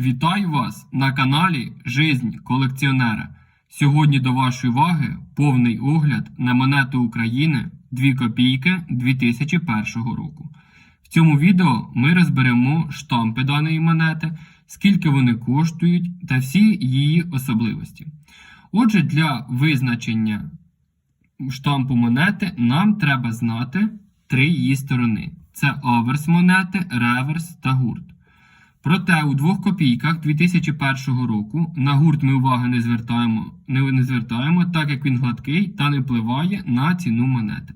Вітаю вас на каналі Жизнь колекціонера. Сьогодні до вашої уваги повний огляд на монету України 2 копійки 2001 року. В цьому відео ми розберемо штампи даної монети, скільки вони коштують та всі її особливості. Отже, для визначення штампу монети нам треба знати три її сторони: це аверс монети, реверс та гурт. Проте у двох копійках 2001 року на гурт ми уваги не звертаємо, не, звертаємо, так як він гладкий та не впливає на ціну монети.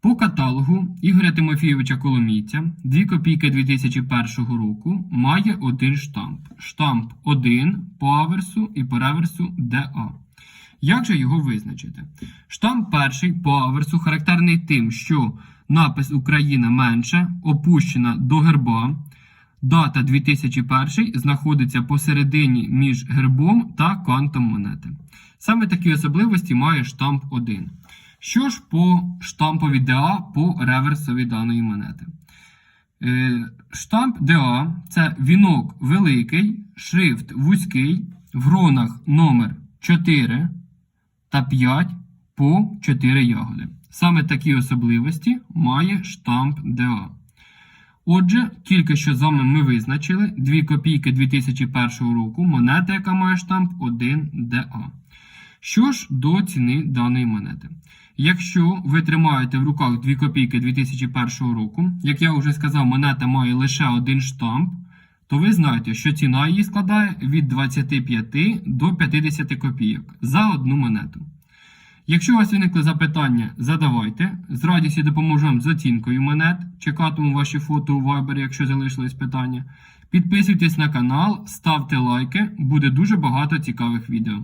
По каталогу Ігоря Тимофійовича Коломійця 2 копійки 2001 року має один штамп. Штамп 1 по аверсу і по реверсу DA. Як же його визначити? Штамп перший по аверсу характерний тим, що напис Україна менше, опущена до герба. Дата 2001 знаходиться посередині між гербом та кантом монети. Саме такі особливості має штамп 1. Що ж по штампові DA по реверсові даної монети? Е, штамп DA це вінок великий, шрифт вузький, в гронах номер 4 та 5 по 4 ягоди. Саме такі особливості має штамп DA. Отже, тільки що з вами ми визначили 2 копійки 2001 року монета, яка має штамп 1DA. Що ж до ціни даної монети? Якщо ви тримаєте в руках 2 копійки 2001 року, як я вже сказав, монета має лише один штамп, то ви знаєте, що ціна її складає від 25 до 50 копійок за одну монету. Якщо у вас виникли запитання, задавайте. З радістю допоможу вам з оцінкою монет. Чекатиму ваші фото у Viber, якщо залишились питання. Підписуйтесь на канал, ставте лайки, буде дуже багато цікавих відео.